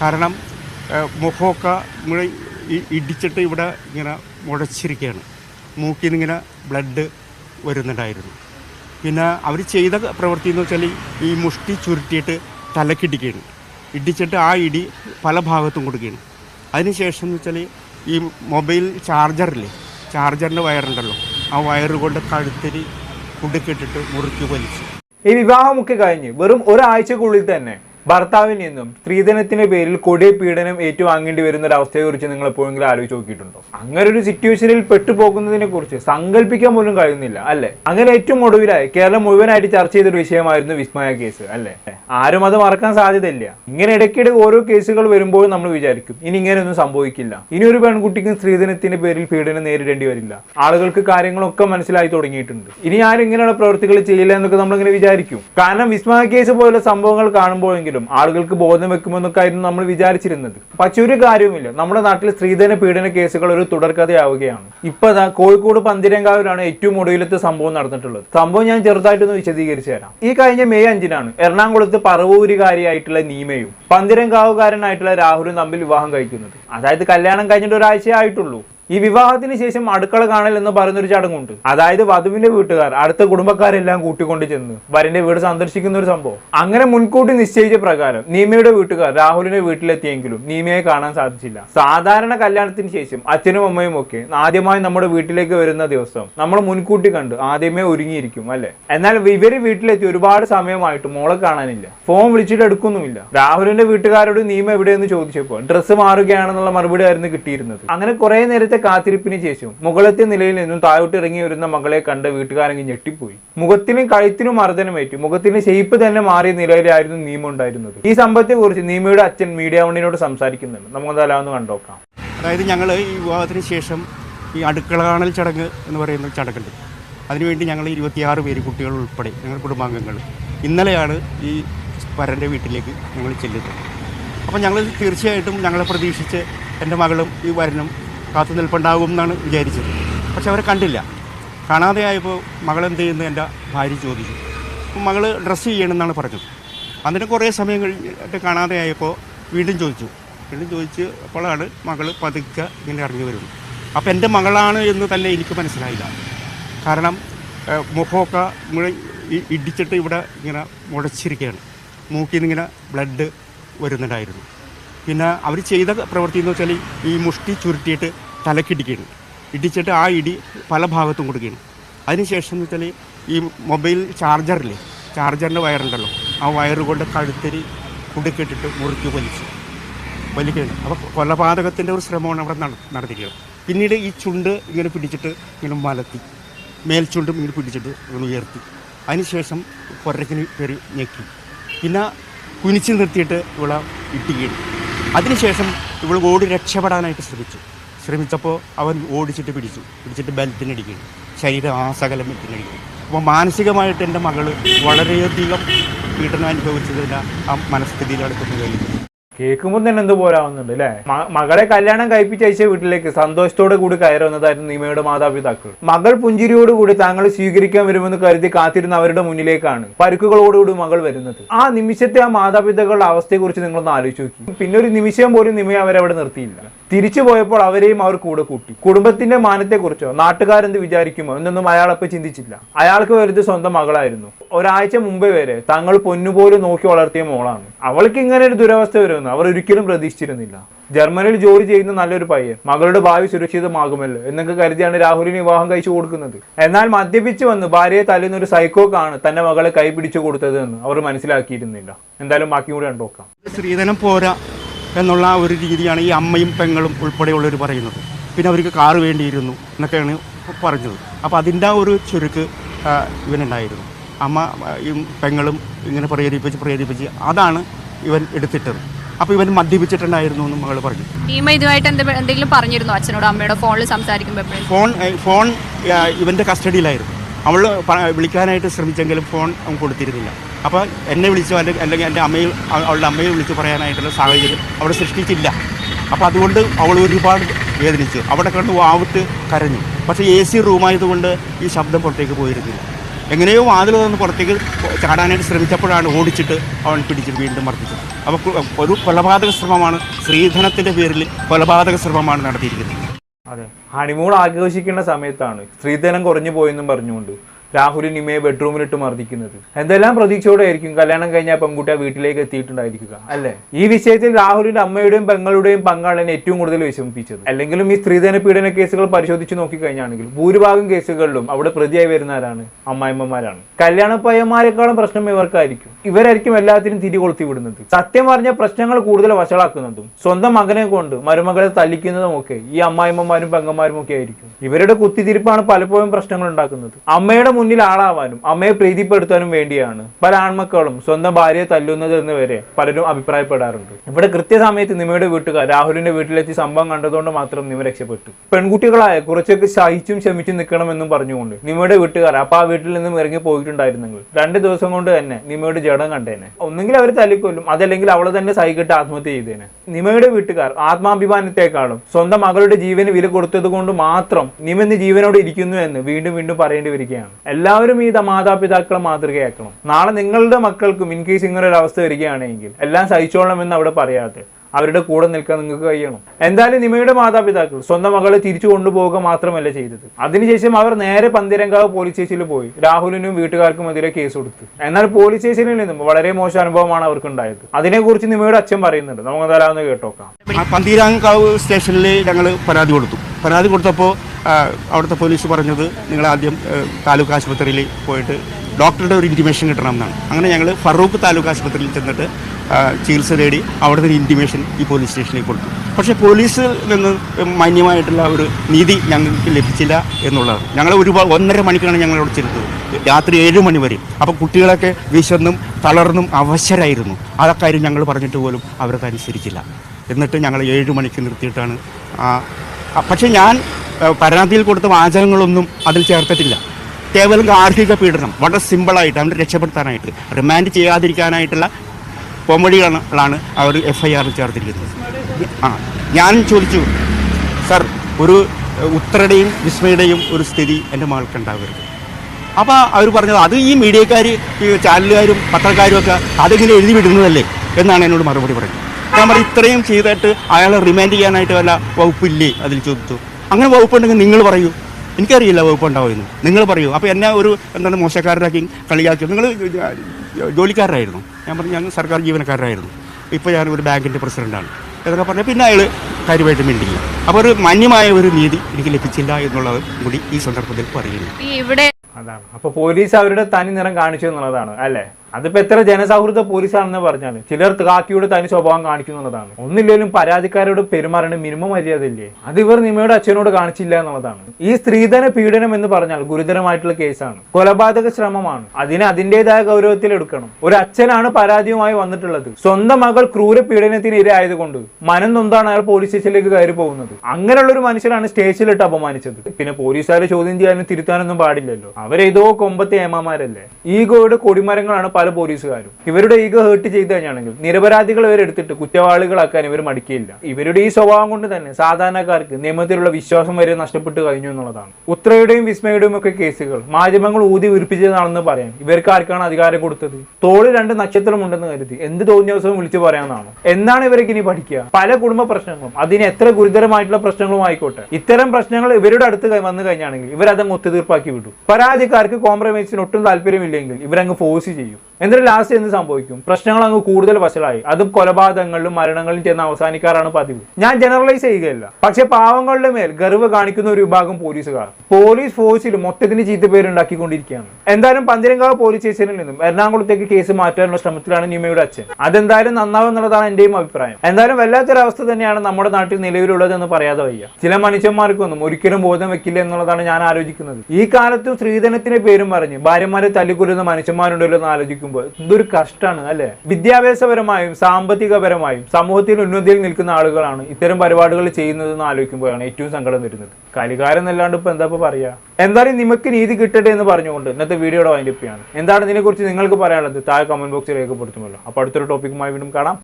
കാരണം മുഖമൊക്കെ ഇങ്ങനെ ഇടിച്ചിട്ട് ഇവിടെ ഇങ്ങനെ മുഴച്ചിരിക്കുകയാണ്. മൂക്കിൽ നിന്ന് ഇങ്ങനെ ബ്ലഡ് വരുന്നുണ്ടായിരുന്നു. പിന്നെ അവർ ചെയ്ത പ്രവൃത്തി എന്ന് വെച്ചാൽ ഈ മുഷ്ടി ചുരുട്ടിയിട്ട് തലക്കിടിക്കുകയാണ് ഇടിച്ചിട്ട് ആ ഇടി പല ഭാഗത്തും കൊടുക്കുകയാണ്. അതിനുശേഷം എന്ന് വെച്ചാൽ ഈ മൊബൈൽ ചാർജറില്ലേ ചാർജറിന്റെ വയറുണ്ടല്ലോ ആ വയറ് കൊണ്ട് കഴുത്തിരി കുടുക്കിട്ടിട്ട് മുറുക്കി വലിച്ചു. ഈ വിവാഹമൊക്കെ കഴിഞ്ഞ് വെറും ഒരാഴ്ചക്കുള്ളിൽ തന്നെ ഭർത്താവിൽ നിന്നും സ്ത്രീധനത്തിന്റെ പേരിൽ കൊടിയ പീഡനം ഏറ്റുവാങ്ങേണ്ടി വരുന്ന ഒരു അവസ്ഥയെക്കുറിച്ച് നിങ്ങൾ എപ്പോഴെങ്കിലും ആലോചിച്ച് നോക്കിയിട്ടുണ്ടോ? അങ്ങനെ ഒരു സിറ്റുവേഷനിൽ പെട്ടുപോകുന്നതിനെ കുറിച്ച് സങ്കല്പിക്കാൻ പോലും കഴിയുന്നില്ല അല്ലെ? അങ്ങനെ ഏറ്റവും ഒടുവിലായി കേരളം മുഴുവനായിട്ട് ചർച്ച ചെയ്തൊരു വിഷയമായിരുന്നു വിസ്മയ കേസ് അല്ലെ? ആരും അത് മറക്കാൻ സാധ്യതയില്ല. ഇങ്ങനെ ഇടയ്ക്കിടെ ഓരോ കേസുകൾ വരുമ്പോഴും നമ്മൾ വിചാരിക്കും ഇനി ഇങ്ങനെയൊന്നും സംഭവിക്കില്ല. ഇനി ഒരു പെൺകുട്ടിക്കും സ്ത്രീധനത്തിന്റെ പേരിൽ പീഡനം നേരിടേണ്ടി വരില്ല. ആളുകൾക്ക് കാര്യങ്ങളൊക്കെ മനസ്സിലായി തുടങ്ങിയിട്ടുണ്ട്. ഇനി ആരും ഇങ്ങനെയുള്ള പ്രവൃത്തികൾ ചെയ്യില്ല എന്നൊക്കെ നമ്മളിങ്ങനെ വിചാരിക്കും. കാരണം വിസ്മയ കേസ് പോലുള്ള സംഭവങ്ങൾ കാണുമ്പോഴെങ്കിലും ആളുകൾക്ക് ബോധം വെക്കുമെന്നൊക്കെ ആയിരുന്നു നമ്മൾ വിചാരിച്ചിരുന്നത്. പക്ഷെ ഒരു കാര്യവുമില്ല. നമ്മുടെ നാട്ടിൽ സ്ത്രീധന പീഡന കേസുകൾ ഒരു തുടർക്കഥയാവുകയാണ്. ഇപ്പൊ കോഴിക്കോട് പന്തിരങ്കാവിലാണ് ഏറ്റവും ഒടുവിലത്തെ സംഭവം നടന്നിട്ടുള്ളത്. സംഭവം ഞാൻ ചെറുതായിട്ടൊന്ന് വിശദീകരിച്ചു തരാം. ഈ കഴിഞ്ഞ മെയ് അഞ്ചിനാണ് എറണാകുളത്ത് പറവൂരുകാരിയായിട്ടുള്ള നീമയും പന്തിരങ്കാവുകാരനായിട്ടുള്ള രാഹുലും തമ്മിൽ വിവാഹം കഴിക്കുന്നത്. അതായത് കല്യാണം കഴിഞ്ഞിട്ട് ഒരാഴ്ചയേ ആയിട്ടുള്ളൂ. ഈ വിവാഹത്തിന് ശേഷം അടുക്കള കാണൽ എന്ന് പറയുന്ന ഒരു ചടങ്ങുണ്ട്. അതായത് വധുവിന്റെ വീട്ടുകാർ അടുത്ത കുടുംബക്കാരെല്ലാം കൂട്ടിക്കൊണ്ട് ചെന്ന് വരന്റെ വീട് സന്ദർശിക്കുന്ന ഒരു സംഭവം. അങ്ങനെ മുൻകൂട്ടി നിശ്ചയിച്ച പ്രകാരം നീമയുടെ വീട്ടുകാർ രാഹുലിന്റെ വീട്ടിലെത്തിയെങ്കിലും നീമയെ കാണാൻ സാധിച്ചില്ല. സാധാരണ കല്യാണത്തിന് ശേഷം അച്ഛനും അമ്മയും ഒക്കെ ആദ്യമായി നമ്മുടെ വീട്ടിലേക്ക് വരുന്ന ദിവസം നമ്മൾ മുൻകൂട്ടി കണ്ട് ആദ്യമേ ഒരുങ്ങിയിരിക്കും അല്ലെ? എന്നാൽ ഇവർ വീട്ടിലെത്തി ഒരുപാട് സമയമായിട്ട് മോളെ കാണാനില്ല. ഫോൺ വിളിച്ചിട്ട് എടുക്കുന്നുമില്ല. രാഹുലിന്റെ വീട്ടുകാരോട് നീമ എവിടെയെന്ന് ചോദിച്ചപ്പോൾ ഡ്രസ്സ് മാറുകയാണെന്നുള്ള മറുപടി ആയിരുന്നു കിട്ടിയിരുന്നത്. അങ്ങനെ കുറെ നേരത്തെ കാത്തിരിപ്പിന് ശേഷം മുകളത്തെ നിലയിൽ നിന്നും താഴോട്ട് ഇറങ്ങി വരുന്ന മകളെ കണ്ട് വീട്ടുകാരെങ്കിൽ ഞെട്ടിപ്പോയി. മുഖത്തിനും കഴുത്തിനും മർദ്ദനമേറ്റു മുഖത്തിന്റെ ഷെയ്പ്പ് തന്നെ മാറിയ നിലയിലായിരുന്നു നീമ ഉണ്ടായിരുന്നത്. ഈ സംഭവത്തെ കുറിച്ച് നീമയുടെ അച്ഛൻ മീഡിയ വണ്ണിനോട് സംസാരിക്കുന്നുണ്ട്. നമുക്കതെല്ലാം ഒന്ന് കണ്ടോക്കാം അതായത് ഞങ്ങൾ ഈ വിവാഹത്തിന് ശേഷം ഈ അടുക്കള കാണൽ ചടങ്ങ് എന്ന് പറയുന്ന ചടങ്ങുണ്ട്. അതിനുവേണ്ടി ഞങ്ങൾ ഇരുപത്തിയാറ് പേര് കുട്ടികൾ ഉൾപ്പെടെ ഞങ്ങൾ കുടുംബാംഗങ്ങൾ ഇന്നലെയാണ് ഈ വരന്റെ വീട്ടിലേക്ക് ഞങ്ങൾ ചെല്ലുന്നത്. അപ്പോൾ ഞങ്ങൾ തീർച്ചയായിട്ടും ഞങ്ങളെ പ്രതീക്ഷിച്ച് എന്റെ മകളും ഈ വരനും കാത്തു നിൽപ്പുണ്ടാകും എന്നാണ് വിചാരിച്ചത്. പക്ഷെ അവരെ കണ്ടില്ല. കാണാതെ ആയപ്പോൾ മകൾ എന്ത് ചെയ്യുന്നു? എന്റെ ഭാര്യ ചോദിച്ചു. അപ്പോൾ മകൾ ഡ്രസ്സ് ചെയ്യണമെന്നാണ് പറഞ്ഞത്. അതിന് കുറേ സമയം കഴിഞ്ഞിട്ട് കാണാതെ ആയപ്പോൾ വീണ്ടും ചോദിച്ചു. വീണ്ടും ചോദിച്ച് അപ്പോഴാണ് മകൾ പതുക്കെ ഇങ്ങനെ ഇറങ്ങി വരുന്നത്. അപ്പോൾ എന്റെ മകളാണ് എന്ന് തന്നെ എനിക്ക് മനസ്സിലായില്ല. കാരണം മുഖമൊക്കെ ഇങ്ങനെ ഇടിച്ചിട്ട് ഇവിടെ ഇങ്ങനെ മുടച്ചിരിക്കുകയാണ് മൂക്കിൽ നിന്ന് ഇങ്ങനെ ബ്ലഡ് വരുന്നുണ്ടായിരുന്നു. പിന്നെ അവർ ചെയ്ത പ്രവൃത്തി എന്ന് വെച്ചാൽ ഈ മുഷ്ടി ചുരുട്ടിയിട്ട് തലക്കിടിക്കുകയാണ് ഇടിച്ചിട്ട് ആ ഇടി പല ഭാഗത്തും കൊടുക്കുകയാണ്. അതിനുശേഷം എന്ന് വെച്ചാൽ ഈ മൊബൈൽ ചാർജറില്ലേ ചാർജറിന്റെ വയറുണ്ടല്ലോ ആ വയറ് കൊണ്ട് കഴുത്തരി കുടുക്കിട്ടിട്ട് മുറുക്കി വലിച്ചു. വലിക്കുകയാണ്. അപ്പോൾ കൊലപാതകത്തിന്റെ ഒരു ശ്രമമാണ് അവിടെ നട നടത്തിക്കുന്നത് പിന്നീട് ഈ ചുണ്ട് ഇങ്ങനെ പിടിച്ചിട്ട് ഇങ്ങനെ മലത്തി മേൽച്ചുണ്ടും ഇങ്ങനെ പിടിച്ചിട്ട് ഇങ്ങനെ ഉയർത്തി. അതിനുശേഷം പുറകിന് പേര് ഞെക്കി. പിന്നെ കുനിച്ച് നിർത്തിയിട്ട് ഇവിടെ ഇട്ടുകയാണ് അതിനുശേഷം ഇവൾ ഓടി രക്ഷപ്പെടാനായിട്ട് ശ്രമിച്ചു. ശ്രമിച്ചപ്പോൾ അവൻ ഓടിച്ചിട്ട് പിടിച്ചു. പിടിച്ചിട്ട് ബലത്തിനടിക്കുന്നു ശരീരം ആസകലം ബലത്തിനടിക്കുന്നു അപ്പോൾ മാനസികമായിട്ട് എന്റെ മകൾ വളരെയധികം പീഡനം അനുഭവിച്ചതിന്റെ ആ മനസ്ഥിതിയിലാണ് കഴിയുന്നത് കേൾക്കുമ്പോൾ തന്നെ എന്ത് പോരാവുന്നുണ്ട് അല്ലേ മകളെ കല്യാണം കഴിപ്പിച്ചയച്ച വീട്ടിലേക്ക് സന്തോഷത്തോടെ കൂടി കയറി വന്നതായിരുന്നു നിമയുടെ മാതാപിതാക്കൾ. മകൾ പുഞ്ചിരിയോട് കൂടി താങ്കൾ സ്വീകരിക്കാൻ വരുമെന്ന് കരുതി കാത്തിരുന്ന അവരുടെ മുന്നിലേക്കാണ് പരുക്കുകളോടുകൂടി മകൾ വരുന്നത്. ആ നിമിഷത്തെ ആ മാതാപിതാക്കളുടെ അവസ്ഥയെക്കുറിച്ച് നിങ്ങളൊന്ന് ആലോചിച്ച് നോക്കി. പിന്നെ ഒരു നിമിഷം പോലും നിമയെ അവരവിടെ നിർത്തിയില്ല. തിരിച്ചു പോയപ്പോൾ അവരെയും അവർ കൂടെ കൂട്ടി. കുടുംബത്തിന്റെ മാനത്തെക്കുറിച്ചോ നാട്ടുകാരെന്ത് വിചാരിക്കുമോ എന്നൊന്നും അയാളപ്പോ ചിന്തിച്ചില്ല. അയാൾക്ക് വരുത് സ്വന്തം മകളായിരുന്നു. ഒരാഴ്ച മുമ്പേ വരെ താങ്കൾ പൊന്നുപോലെ നോക്കി വളർത്തിയ മോളാണ്. അവൾക്ക് ഇങ്ങനെ ഒരു ദുരവസ്ഥ വരുമെന്ന് അവർ ഒരിക്കലും പ്രതീക്ഷിച്ചിരുന്നില്ല. ജർമ്മനിയിൽ ജോലി ചെയ്യുന്ന നല്ലൊരു പയ്യൻ മകളുടെ ഭാവി സുരക്ഷിതമാകുമല്ലോ എന്നൊക്കെ കരുതിയാണ് രാഹുലിന് വിവാഹം കഴിച്ചു കൊടുക്കുന്നത്. എന്നാൽ മദ്യപിച്ച് വന്ന് ഭാര്യയെ തല്ലുന്ന ഒരു സൈക്കോക്കാണ് തന്റെ മകളെ കൈ പിടിച്ചു കൊടുത്തത് എന്ന് അവർ മനസ്സിലാക്കിയിരുന്നില്ല. എന്തായാലും ബാക്കി കൂടി കണ്ടുനോക്കാം സ്ത്രീധനം പോരാ എന്നുള്ള ഒരു രീതിയാണ് ഈ അമ്മയും പെങ്ങളും ഉൾപ്പെടെയുള്ളവർ പറയുന്നത്. പിന്നെ അവർക്ക് കാറ് വേണ്ടിയിരുന്നു എന്നൊക്കെയാണ് പറഞ്ഞത്. അപ്പോൾ അതിന്റെ ഒരു ചുരുക്ക് ഇവനുണ്ടായിരുന്നു. അമ്മയും പെങ്ങളും ഇങ്ങനെ പ്രേരിപ്പിച്ച് പ്രേരിപ്പിച്ച് അതാണ് ഇവൻ എടുത്തിട്ടത്. അപ്പോൾ ഇവൻ മദ്യപിച്ചിട്ടുണ്ടായിരുന്നു എന്ന് മകൾ പറഞ്ഞു. ഇതുമായിട്ട് എന്ത് എന്തെങ്കിലും പറഞ്ഞിരുന്നു അച്ഛനോട് അമ്മയോട്? ഫോണിൽ സംസാരിക്കുമ്പോൾ ഫോൺ ഫോൺ ഇവന്റെ ഇവന്റെ കസ്റ്റഡിയിലായിരുന്നു അവൾ വിളിക്കാനായിട്ട് ശ്രമിച്ചെങ്കിലും ഫോൺ കൊടുത്തിരുന്നില്ല. അപ്പോൾ എന്നെ വിളിച്ചു അല്ലെങ്കിൽ എന്റെ എന്റെ അമ്മയിൽ അവളുടെ അമ്മയെ വിളിച്ചു പറയാനായിട്ടുള്ള സാഹചര്യം അവിടെ സൃഷ്ടിച്ചില്ല. അപ്പോൾ അതുകൊണ്ട് അവൾ ഒരുപാട് വേദനിച്ചു. അവിടെ കണ്ട് വാവിട്ട് കരഞ്ഞു. പക്ഷേ എ സി റൂമായതുകൊണ്ട് ഈ ശബ്ദം പുറത്തേക്ക് പോയിരുന്നില്ല. എങ്ങനെയോ വാതിൽ തുറന്ന് പുറത്തേക്ക് ചാടാനായിട്ട് ശ്രമിച്ചപ്പോഴാണ് ഓടിച്ചിട്ട് അവൻ പിടിച്ചിട്ട് വീണ്ടും മർദ്ദിച്ചത്. അപ്പോൾ ഒരു കൊലപാതക ശ്രമമാണ് സ്ത്രീധനത്തിന്റെ പേരിൽ കൊലപാതക ശ്രമമാണ് നടത്തിയിരിക്കുന്നത്. അതെ. ഹണിമൂൺ ആഘോഷിക്കുന്ന സമയത്താണ് സ്ത്രീധനം കുറഞ്ഞു പോയെന്നും പറഞ്ഞുകൊണ്ട് രാഹുൽ നിമയെ ബെഡ്റൂമിലിട്ട് മർദ്ദിക്കുന്നത്. എന്തെല്ലാം പ്രതീക്ഷയോടെ ആയിരിക്കും കല്യാണം കഴിഞ്ഞ പെൺകുട്ടി ആ വീട്ടിലേക്ക് എത്തിയിട്ടുണ്ടായിരിക്കുക? അല്ലെ? ഈ വിഷയത്തിൽ രാഹുലിന്റെ അമ്മയുടെയും പെങ്ങളുടെയും പങ്കാണ് എന്നെ ഏറ്റവും കൂടുതൽ വിഷമിപ്പിച്ചത്. അല്ലെങ്കിലും ഈ സ്ത്രീധന പീഡന കേസുകൾ പരിശോധിച്ച് നോക്കിക്കഴിഞ്ഞാണെങ്കിൽ ഭൂരിഭാഗം കേസുകളിലും അവിടെ പ്രതിയായി വരുന്നവരാണ് അമ്മായിമ്മമാരാണ്. കല്യാണപ്പയ്യന്മാരെക്കാളും പ്രശ്നം ഇവർക്കായിരിക്കും. ഇവരായിരിക്കും എല്ലാത്തിനും തിരി കൊളുത്തി വിടുന്നത്. സത്യം പറഞ്ഞ പ്രശ്നങ്ങൾ കൂടുതൽ വഷളാക്കുന്നതും സ്വന്തം മകനെ കൊണ്ട് മരുമകളെ തല്ലിക്കുന്നതും ഒക്കെ ഈ അമ്മായിമ്മമാരും പെങ്ങന്മാരും ഒക്കെ ആയിരിക്കും. ഇവരുടെ കുത്തിത്തിരിപ്പാണ് പലപ്പോഴും പ്രശ്നങ്ങൾ ഉണ്ടാക്കുന്നത്. അമ്മയുടെ മുന്നിൽ ആളാവാനും അമ്മയെ പ്രീതിപ്പെടുത്താനും വേണ്ടിയാണ് പല ആൺമക്കളും സ്വന്തം ഭാര്യയെ തല്ലുന്നത് എന്ന് വരെ പലരും അഭിപ്രായപ്പെടാറുണ്ട്. ഇവിടെ കൃത്യസമയത്ത് നിമയുടെ വീട്ടുകാർ രാഹുലിന്റെ വീട്ടിലെത്തി സംഭവം കണ്ടതുകൊണ്ട് മാത്രം നിമ രക്ഷപ്പെട്ടു. പെൺകുട്ടികളായ കുറച്ചൊക്കെ സഹിച്ചും ക്ഷമിച്ചും നിൽക്കണമെന്നും പറഞ്ഞുകൊണ്ട് നിമയുടെ വീട്ടുകാർ അപ്പൊ ആ വീട്ടിൽ നിന്നും ഇറങ്ങി പോയിട്ടുണ്ടായിരുന്നെങ്കിൽ രണ്ട് ദിവസം കൊണ്ട് തന്നെ നിമയുടെ ജഡം കണ്ടേനെ. ഒന്നെങ്കിൽ അവർ തല്ലിക്കൊല്ലും അതല്ലെങ്കിൽ അവളെ തന്നെ സഹിക്കിട്ട് ആത്മഹത്യ ചെയ്തേനെ. നിമയുടെ വീട്ടുകാർ ആത്മാഭിമാനത്തെക്കാളും സ്വന്തം മകളുടെ ജീവന് വില കൊടുത്തത് കൊണ്ട് മാത്രം നിമ ഇന്ന് ജീവനോട് ഇരിക്കുന്നു എന്ന് വീണ്ടും വീണ്ടും പറയേണ്ടി വരികയാണ്. എല്ലാവരും ഈ മാതാപിതാക്കളെ മാതൃകയാക്കണം. നാളെ നിങ്ങളുടെ മക്കൾക്കും ഇൻ കേസ് ഇങ്ങനെ ഒരു അവസ്ഥ വരികയാണെങ്കിൽ എല്ലാം സഹിച്ചോളണം എന്ന് അവിടെ പറയാതെ അവരുടെ കൂടെ നിൽക്കാൻ നിങ്ങൾക്ക് കഴിയണം. എന്തായാലും നിമയുടെ മാതാപിതാക്കൾ സ്വന്തം മകളെ തിരിച്ചു കൊണ്ടുപോവുക മാത്രമല്ല ചെയ്തത്. അതിനുശേഷം അവർ നേരെ പന്തിരങ്കാവ് പോലീസ് സ്റ്റേഷനിൽ പോയി. രാഹുലിനും വീട്ടുകാർക്കും എതിരെ കേസ് കൊടുത്തു. എന്നാൽ പോലീസ് സ്റ്റേഷനിൽ നിന്നും വളരെ മോശം അനുഭവമാണ് അവർക്ക് ഉണ്ടായത് അതിനെക്കുറിച്ച് നിമയുടെ അച്ഛൻ പറയുന്നുണ്ട്. നമുക്ക് എന്തായാലും കേട്ടോക്കാം. പന്തീരാങ്കാവ് സ്റ്റേഷനിൽ ഞങ്ങൾ പരാതി കൊടുത്തു. പരാതി കൊടുത്തപ്പോൾ അവിടുത്തെ പോലീസ് പറഞ്ഞത് നിങ്ങൾ ആദ്യം താലൂക്ക് ആശുപത്രിയിൽ പോയിട്ട് ഡോക്ടറുടെ ഒരു ഇന്റിമേഷൻ കിട്ടണം എന്നാണ് അങ്ങനെ ഞങ്ങൾ ഫറൂഖ് താലൂക്ക് ആശുപത്രിയിൽ ചെന്നിട്ട് ചികിത്സ തേടി അവിടുത്തെ ഒരു ഇന്റിമേഷൻ ഈ പോലീസ് സ്റ്റേഷനിൽ കൊടുത്തു. പക്ഷേ പോലീസിൽ നിന്ന് മാന്യമായിട്ടുള്ള ഒരു നീതി ഞങ്ങൾക്ക് ലഭിച്ചില്ല എന്നുള്ളതാണ്. ഞങ്ങൾ ഒരു ഒന്നര മണിക്കാണ് ഞങ്ങൾ അവിടെ ചെലുത്തത് രാത്രി ഏഴ് മണി വരെ. അപ്പോൾ കുട്ടികളൊക്കെ വിശന്നും തളർന്നും അവശരായിരുന്നു. ആ കാര്യം ഞങ്ങൾ പറഞ്ഞിട്ട് പോലും അവർക്ക് അനുസരിച്ചില്ല. എന്നിട്ട് ഞങ്ങൾ ഏഴ് മണിക്ക് നിർത്തിയിട്ടാണ് ആ, പക്ഷേ ഞാൻ പരാതിയിൽ കൊടുത്ത വാചകങ്ങളൊന്നും അതിൽ ചേർത്തിട്ടില്ല. കേവലം ഗാർഹിക പീഡനം വളരെ സിമ്പിളായിട്ട് അവനെ രക്ഷപ്പെടുത്താനായിട്ട് റിമാൻഡ് ചെയ്യാതിരിക്കാനായിട്ടുള്ള കോമഡികളാണ് അവർ എഫ് ഐ ആറിൽ ചേർത്തിരിക്കുന്നത്. ആ ഞാൻ ചോദിച്ചു സർ ഒരു ഉത്തരയുടെയും വിസ്മയുടെയും ഒരു സ്ഥിതി എന്റെ മകൾക്ക് ഉണ്ടാവരുത്. അപ്പോൾ അവർ പറഞ്ഞത് അത് ഈ മീഡിയക്കാർ ചാനലുകാരും പത്രക്കാരും ഒക്കെ അതിങ്ങനെ എഴുതി വിടുന്നതല്ലേ? എന്നാണ് എന്നോട് മറുപടി പറഞ്ഞത് പറഞ്ഞു ഇത്രയും ചെയ്തിട്ട് അയാളെ റിമാൻഡ് ചെയ്യാനായിട്ട് വല്ല വകുപ്പില്ലേ അതിൽ ചോദിച്ചു. അങ്ങനെ വകുപ്പുണ്ടെങ്കിൽ നിങ്ങൾ പറയൂ. എനിക്കറിയില്ല വകുപ്പ് ഉണ്ടാവുമെന്ന് നിങ്ങൾ പറയൂ. അപ്പോൾ എന്നെ ഒരു എന്താണ് മോശക്കാരനാക്കി കളിയാക്കി. നിങ്ങൾ ജോലിക്കാരനായിരുന്നു. ഞാൻ പറഞ്ഞു ഞാൻ സർക്കാർ ജീവനക്കാരനായിരുന്നു. ഇപ്പോൾ ഞാൻ ഒരു ബാങ്കിന്റെ പ്രസിഡന്റാണ്. എന്നൊക്കെ പറഞ്ഞാൽ പിന്നെ അയാൾ കാര്യമായിട്ട് മിണ്ടില്ല അപ്പോൾ ഒരു മാന്യമായ ഒരു നീതി എനിക്ക് ലഭിച്ചില്ല എന്നുള്ളത് കൂടി ഈ സന്ദർഭത്തിൽ പറയുന്നു. ഈ ഇവിടെ അതാണ്. അപ്പോൾ പോലീസ് അവരുടെ തനി നിറം കാണിച്ചു എന്നുള്ളതാണ് അല്ലെ? അതിപ്പോ എത്ര ജനസൗഹൃദ പോലീസാണെന്ന് പറഞ്ഞാൽ ചിലർ കാക്കിയുടെ തനി സ്വഭാവം കാണിക്കുന്നു എന്നുള്ളതാണ്. ഒന്നില്ലെങ്കിലും പരാതിക്കാരോട് പെരുമാറേണ്ട മിനിമം മര്യാദയില്ലേ? അത് ഇവർ നിമയുടെ അച്ഛനോട് കാണിച്ചില്ല എന്നുള്ളതാണ്. ഈ സ്ത്രീധന പീഡനം എന്ന് പറഞ്ഞാൽ ഗുരുതരമായിട്ടുള്ള കേസാണ്. കൊലപാതക ശ്രമമാണ്. അതിനെ അതിന്റെതായ ഗൗരവത്തിൽ എടുക്കണം. ഒരു അച്ഛനാണ് പരാതിയുമായി വന്നിട്ടുള്ളത്. സ്വന്തം മകൾ ക്രൂര പീഡനത്തിന് ഇരയായതുകൊണ്ട് മനം നൊന്താണ് അയാൾ പോലീസ് സ്റ്റേഷനിലേക്ക് കയറി പോകുന്നത്. അങ്ങനെയുള്ള ഒരു മനുഷ്യനാണ് സ്റ്റേഷനിലിട്ട് അപമാനിച്ചത്. പിന്നെ പോലീസുകാരെ ചോദ്യം ചെയ്യാനും തിരുത്താനൊന്നും പാടില്ലല്ലോ. അവരേതോ കൊമ്പത്തെ ഏമാമാരല്ലേ ഈഗോയുടെ കൊടിമരങ്ങളാണ് പല പോലീസുകാരും. ഇവരുടെ ഈഗോ ഹേർട്ട് ചെയ്ത് കഴിഞ്ഞാണെങ്കിൽ നിരപരാധികൾ ഇവരെ എടുത്തിട്ട് കുറ്റവാളികളാക്കാൻ ഇവർ മടിക്കില്ല. ഇവരുടെ ഈ സ്വഭാവം കൊണ്ട് തന്നെ സാധാരണക്കാർക്ക് നിയമത്തിലുള്ള വിശ്വാസം വരെ നഷ്ടപ്പെട്ടു കഴിഞ്ഞു എന്നുള്ളതാണ്. ഉത്രയുടെയും വിസ്മയുടെയും ഒക്കെ കേസുകൾ മാധ്യമങ്ങൾ ഊതി ഉരുപ്പിച്ചതാണെന്ന് പറയാൻ ഇവർക്ക് ആർക്കാണ് അധികാരം കൊടുത്തത്? തോളിൽ രണ്ട് നക്ഷത്രമുണ്ടെന്ന് കരുതി എന്ത് തോന്നിയ ദിവസവും വിളിച്ചു പറയാനാണ് എന്നാണ് ഇവർക്ക് ഇനി പഠിക്കുക. പല കുടുംബ പ്രശ്നങ്ങളും അതിന് എത്ര ഗുരുതരമായിട്ടുള്ള പ്രശ്നങ്ങളും ആയിക്കോട്ടെ. ഇത്തരം പ്രശ്നങ്ങൾ ഇവരുടെ അടുത്ത് വന്നു കഴിഞ്ഞാണെങ്കിൽ ഇവരതങ്ങ് ഒത്തുതീർപ്പാക്കി വിടും. പരാതിക്കാർക്ക് കോംപ്രമൈസിന് ഒട്ടും താല്പര്യമില്ലെങ്കിൽ ഇവരങ്ങ് ഫോഴ്സ് ചെയ്യും. എന്നിട്ട് ലാസ്റ്റ് എന്ത് സംഭവിക്കും? പ്രശ്നങ്ങൾ അങ്ങ് കൂടുതൽ വഷളായി. അതും കൊലപാതകങ്ങളിലും മരണങ്ങളിലും ചെന്ന് അവസാനിക്കാറാണ് പതിവ്. ഞാൻ ജനറലൈസ് ചെയ്യുകയല്ല. പക്ഷെ പാവങ്ങളുടെ മേൽ ഗർവ് കാണിക്കുന്ന ഒരു വിഭാഗം പോലീസുകാർ. പോലീസ് ഫോഴ്സിൽ മൊത്തത്തിന് ചീത്തപ്പേരുണ്ടാക്കിക്കൊണ്ടിരിക്കുകയാണ് എന്തായാലും പന്തിരങ്കാവ് പോലീസ് സ്റ്റേഷനിൽ നിന്നും എറണാകുളത്തേക്ക് കേസ് മാറ്റാനുള്ള ശ്രമത്തിലാണ് നിമയുടെ അച്ഛൻ. അതെന്തായാലും നന്നാവും എന്നുള്ളതാണ് എന്റെയും അഭിപ്രായം. എന്തായാലും വല്ലാത്തൊരവസ്ഥ തന്നെയാണ് നമ്മുടെ നാട്ടിൽ നിലവിലുള്ളതെന്ന് പറയാതെ വയ്യ. ചില മനുഷ്യന്മാർക്കൊന്നും ഒരിക്കലും ബോധം വെക്കില്ല എന്നുള്ളതാണ് ഞാൻ ആലോചിക്കുന്നത്. ഈ കാലത്തും സ്ത്രീധനത്തിന്റെ പേരും പറഞ്ഞ് ഭാര്യമാരെ തല്ലിക്കൊല്ലുന്ന മനുഷ്യന്മാരുണ്ടല്ലോ എന്ന് ആലോചിക്കുമ്പോൾ ഇതൊരു കഷ്ടമാണ് അല്ലെ? വിദ്യാഭ്യാസപരമായും സാമ്പത്തികപരമായും സമൂഹത്തിൽ ഉന്നതിയിൽ നിൽക്കുന്ന ആളുകളാണ് ഇത്തരം പരിപാടികൾ ചെയ്യുന്നതെന്ന് ആലോചിക്കുമ്പോഴാണ് ഏറ്റവും സങ്കടം വരുന്നത്. കലികാരം എന്നല്ലാണ്ട് ഇപ്പൊ എന്താ പറയാ? എന്തായാലും നിമക്ക് നീതി കിട്ടട്ടെ എന്ന് പറഞ്ഞുകൊണ്ട് ഇന്നത്തെ വീഡിയോയുടെ വൈൻഡപ്പിയാണ്. എന്താണ് ഇതിനെക്കുറിച്ച് നിങ്ങൾക്ക് പറയാനുള്ളത്? താഴെ കമന്റ് ബോക്സിൽ രേഖപ്പെടുത്തുമല്ലോ. അപ്പോൾ അടുത്തൊരു ടോപ്പിക്കുമായി വീണ്ടും കാണാം.